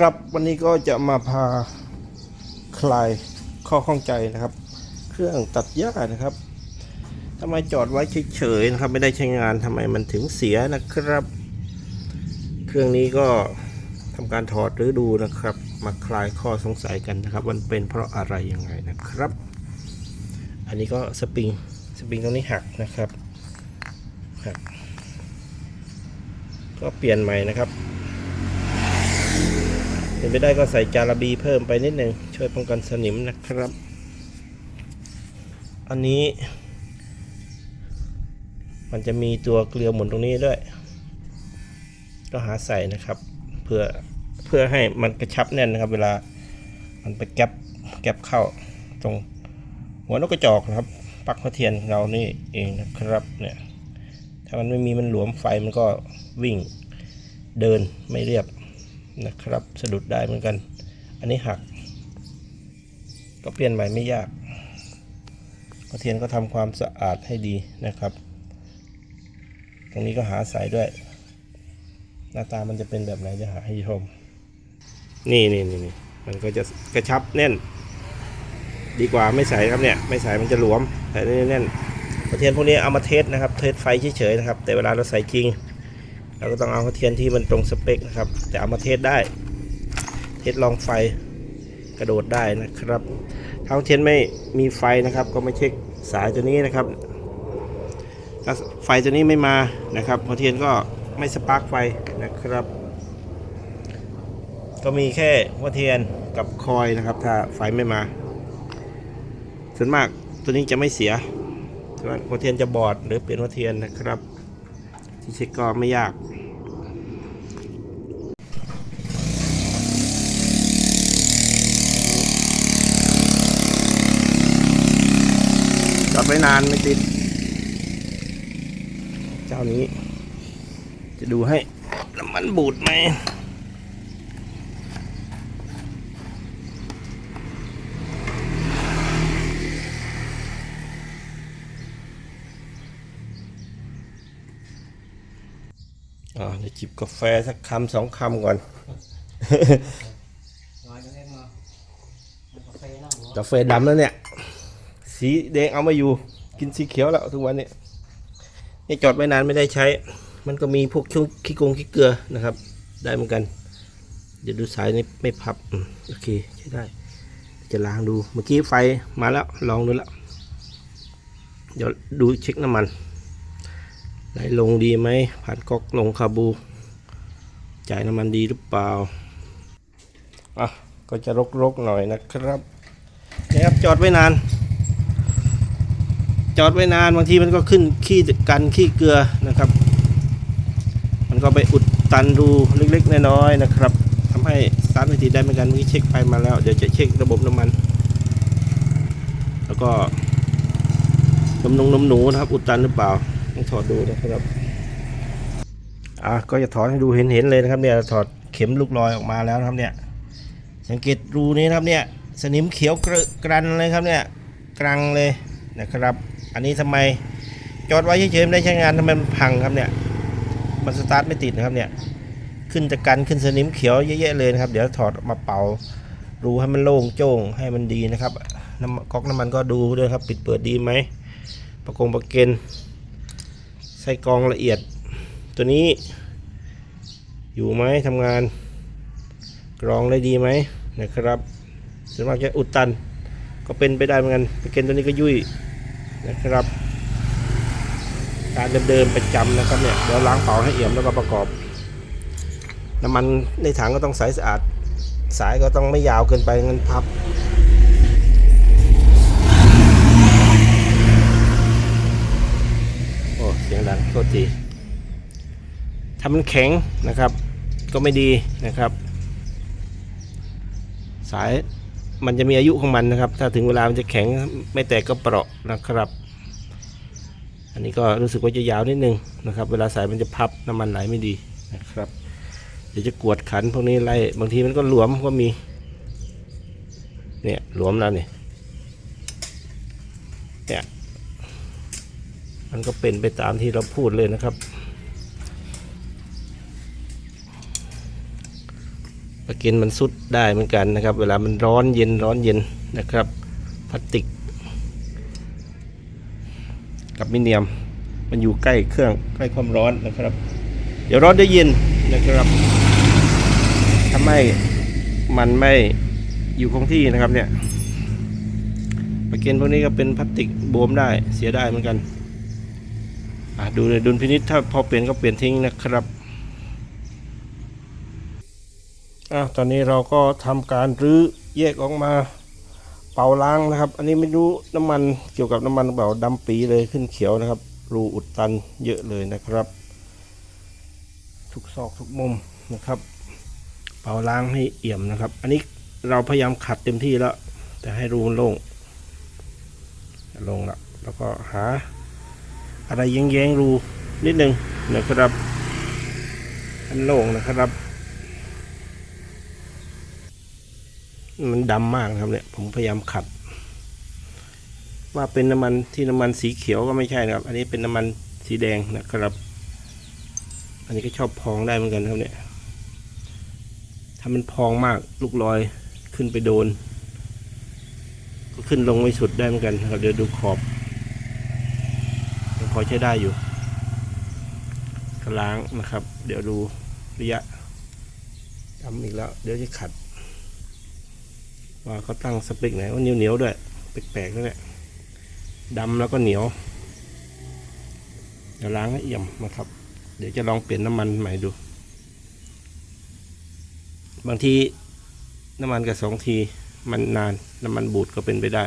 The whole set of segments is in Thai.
ครับวันนี้ก็จะมาพาคลายข้อข้องใจนะครับ เครื่องตัดหญ้านะครับทำไมจอดไว้เฉยๆนะครับ ไม่ได้ใช้งานทำไมมันถึงเสียนะครับ เครื่องนี้ก็ทำการถอดหรือดูนะครับ มาคลายข้อสงสัยกันนะครับมันเป็นเพราะอะไรยังไงนะครับ อันนี้ก็สปริงสปริงตรงนี้หักนะครับหักก็เปลี่ยนใหม่นะครับ เป็นไปได้ก็ใส่จาระบีเพิ่มไปนิดหนึ่งช่วยป้องกันสนิมนะครับ อันนี้ มันจะมีตัวเกลียวหมุนตรงนี้ด้วย ก็หาใส่นะครับ เพื่อเพื่อให้มันกระชับแน่นนะครับ เวลามันไปแก็บแก็บเข้าตรงหัวนกกระจอกนะครับปลั๊กหัวเทียนเรานี่เองนะครับเนี่ยถ้ามันไม่มีมันหลวมไฟมันก็วิ่งเดินไม่เรียบ นะครับ สะดุดได้เหมือนกัน อันนี้หัก ก็เปลี่ยนใหม่ไม่ยากหัวเทียนก็ทำความสะอาดให้ดีนะครับ ตรงนี้ก็หาสายด้วย หน้าตามันจะเป็นแบบไหนจะหาให้ชม นี่นี่นี่นี่มันก็จะกระชับแน่น ดีกว่าไม่ใส่ครับเนี่ยไม่ใส่มันจะหลวมใส่แน่นๆกระเทียนพวกนี้เอามาเทสนะครับ เทสไฟเฉยๆนะครับ แต่เวลาเราใส่จริง เราก็ต้องเอากระเทียนที่มันตรงสเปคนะครับ แต่เอามาเทสได้ เทสลองไฟกระโดดได้นะครับถ้าเทียนไม่มีไฟนะครับ ก็มาเช็คสายตัวนี้นะครับถ้าไฟตัวนี้ไม่มานะครับกระเทียนก็ไม่สปาร์กไฟนะครับ ก็มีแค่หัวเทียนกับคอยนะครับ ถ้าไฟไม่มา ส่วนมากตัวนี้จะไม่เสียส่วนมากหัวเทียนจะบอดหรือเปลี่ยนหัวเทียนนะครับที่เช็คก็ไม่ยาก จอดไว้ นานไม่ติด เจ้านี้ จะดูให้น้ำมันบูดไหมอ่าเดี๋ยวจิบกาแฟสักคำสองคำก่อน nói cho em mà cà phê nào กาแฟดำแล้วเนี่ย สีแดงเอามาอยู่ กินสีเขียวแล้วทุกวันนี่ยนี่จอดไว้นานไม่ได้ใช้ มันก็มีพวกชุกขี้โกงขี้เกลือนะครับ ได้เหมือนกัน เดี๋ยวดูสายนี่ไม่พับอโอเคใช้ได้ จะล้างดูเมื่อกี้ไฟมาแล้วลองดูแล้วเดี๋ยวดูเช็คน้ำมัน ไหลลงดีไหมผ่านก๊อกลงคาบู จ่ายน้ำมันดีหรือเปล่าอะก็จะรกๆหน่อยนะครับนะครับจอดไว้นาน จอดไว้นานบางทีมันก็ขึ้นขี้กันขี้เกลือนะครับ มันก็ไปอุดตันรูเล็กๆน้อยๆนะครับทำให้สตาร์ทไม่ติดได้เหมือนกันเมื่อกี้เช็คไปมาแล้วเดี๋ยวจะเช็คระบบน้ำมัน แล้วก็นมนงนมหนูนะครับ อุดตันหรือเปล่าต้องถอดดูนะครับอะก็จะถอดให้ดูเห็นๆเลยนะครับเนี่ยถอดเข็มลูกลอยออกมาแล้วนะครับเนี่ยสังเกตรูนี้นะครับเนี่ยสนิมเขียวกรันเลยครับเนี่ยกรังเลยนะครับ อันนี้ทำไมจอดไว้เฉยๆไม่ได้ใช้งานทำไมมันพังครับเนี่ย มันสตาร์ทไม่ติดนะครับเนี่ย ขึ้นจากกันขึ้นสนิมเขียวเยอะๆเลยนะครับ เดี๋ยวถอดมาเป่ารูให้มันโล่งโจ้งให้มันดีนะครับน้ำก๊อกน้ำมันก็ดูด้วยครับ ปิดเปิดดีไหมประกงประเกนใส่กรองละเอียด ตัวนี้ อยู่ไหมทำงาน กรองได้ดีไหมนะครับส่วนมากจะอุดตันก็เป็นไปได้เหมือนกันไปเกนตัวนี้ก็ยุ่ย นะครับ การเดิมๆประจำนะครับเนี่ยเดี๋ยวล้างเป่าให้เอี่ยมแล้วก็ประกอบ น้ำมันในถังก็ต้องใสสะอาด สายก็ต้องไม่ยาวเกินไปงั้นพับโอ้เสียงดังโทษทีถ้ามันแข็งนะครับ ก็ไม่ดีนะครับ สาย มันจะมีอายุของมันนะครับ ถ้าถึงเวลามันจะแข็งไม่แตกก็เปราะนะครับ อันนี้ก็รู้สึกว่าจะยาวนิดนึงนะครับ เวลาสายมันจะพับน้ำมันไหลไม่ดีนะครับ เดี๋ยวจะกวดขันพวกนี้ไล่บางทีมันก็หลวมก็มี เนี่ยหลวมแล้วเนี่ยเนี่ยมันก็เป็นไปตามที่เราพูดเลยนะครับ ปลาเกนมันสุดได้เหมือนกันนะครับ เวลามันร้อนเย็นร้อนเย็นนะครับพลาสติก กับมิเนียม มันอยู่ใกล้เครื่องใกล้ความร้อนนะครับ เดี๋ยวร้อนได้เย็นนะครับทำให้มันไม่อยู่คงที่นะครับเนี่ยปลาเกนพวกนี้ก็เป็นพลาสติกบวมได้เสียได้เหมือนกันอะดูในดุลพินิษถ้าพอเปลี่ยนก็เปลี่ยนทิ้งนะครับ อะตอนนี้เราก็ทำการรื้อแยกออกมาเป่าล้างนะครับ อันนี้ไม่รู้น้ำมันเกี่ยวกับน้ำมันเปล่าดำปีเลยขึ้นเขียวนะครับ รูอุดตันเยอะเลยนะครับ ทุกซอกทุกมุมนะครับ เป่าล้างให้เอี่ยมนะครับ อันนี้เราพยายามขัดเต็มที่แล้ว แต่ให้รูมันโล่งลงละแล้วก็หา อะไรแย้งๆรูนิดนึงนะครับให้มันโล่งนะครับ มันดำมากครับเนี่ยผมพยายามขัด ว่าเป็นน้ำมันที่น้ำมันสีเขียวก็ไม่ใช่นะครับ อันนี้เป็นน้ำมันสีแดงนะครับ อันนี้ก็ชอบพองได้เหมือนกันครับเนี่ยถ้ามันพองมากลูกรอยขึ้นไปโดน ก็ขึ้นลงไม่สุดได้เหมือนกันครับเดี๋ยวดูขอบยังพอใช้ได้อยู่ก็ล้างนะครับ เดี๋ยวดูระยะทำอีกแล้ว เดี๋ยวจะขัด ว่าเขาตั้งสเปกไหนว่าเหนียวเหนียวๆด้วยแปลกๆด้วยแหละดำแล้วก็เหนียวเดี๋ยวล้างให้เอี่ยมนะครับ เดี๋ยวจะลองเปลี่ยนน้ำมันใหม่ดู บางทีน้ำมันกับสองทีมันนานน้ำมันบูดก็เป็นไปได้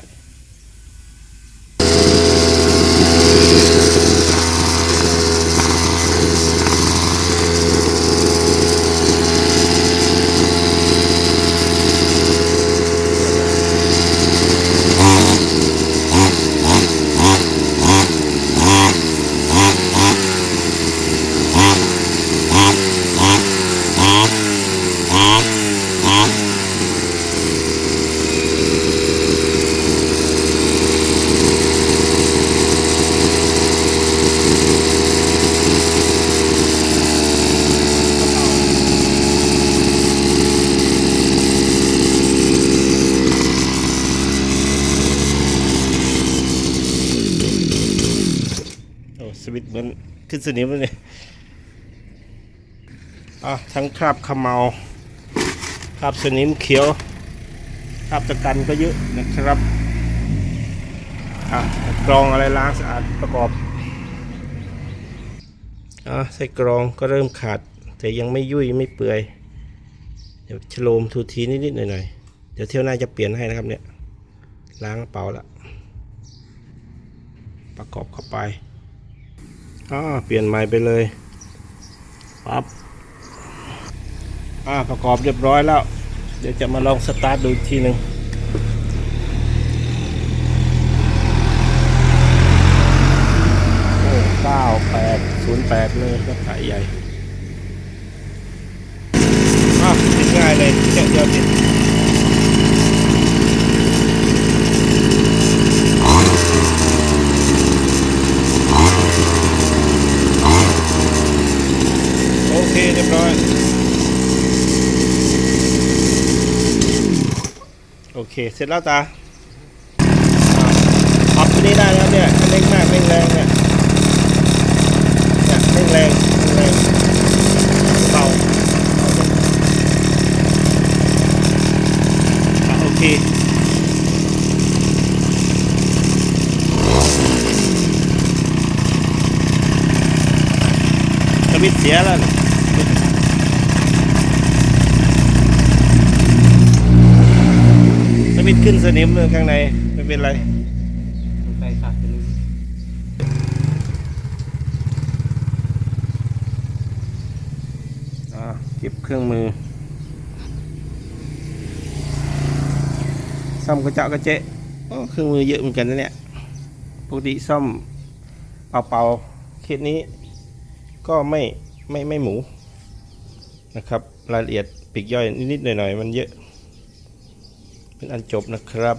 โอ้สวิตช์เหมือน ขึ้นสนิมเลยเนี่ยอะทั้งคราบขมเมาคราบสนิมเขียวคราบตะกันก็เยอะนะครับอะกรองอะไรล้างสะอาดประกอบอะใส่กรองก็เริ่มขาด แต่ยังไม่ยุ่ยไม่เปื่อยเดี๋ยวชโลมทูทีนิดๆหน่อยๆเดี๋ยวเที่ยวหน้าจะเปลี่ยนให้นะครับเนี่ยล้างกระเป๋าละประกอบเข้าไป อ่าเปลี่ยนใหม่ไปเลยปั๊บอ่าประกอบเรียบร้อยแล้ว เดี๋ยวจะมาลองสตาร์ทดูทีหนึ่งโอ้เก้าแปดศูนย์แปดเลยก็ถ่ายใหญ่อ่าติดง่ายเลยแค่เดียวติด โอเคเรียบร้อย โอ เคเสร็จแล้วตาอ่าปรับตัวนี้ได้นะครับเนี่ยเร่งมากเร่งแรงเนี่ยเนี่ยเร่งแรงเร่งแรงเบาอะโอเคสวิตเสียแล้ว นะสวิตช์ขึ้นสนิมเลยข้างในไม่เป็นไรไปขาดไปเลยอ่าเก็บเครื่องมือซ่อมกระเจาะกระเจะเครื่องมือเยอะเหมือนกันนะเนี่ยปกติซ่อมเป่าๆเคสนี้ก็ไม่ไม่ไม่หมูนะครับ รายละเอียดปีกย่อยนิดๆหน่อยๆมันเยอะ เป็นอันจบนะครับ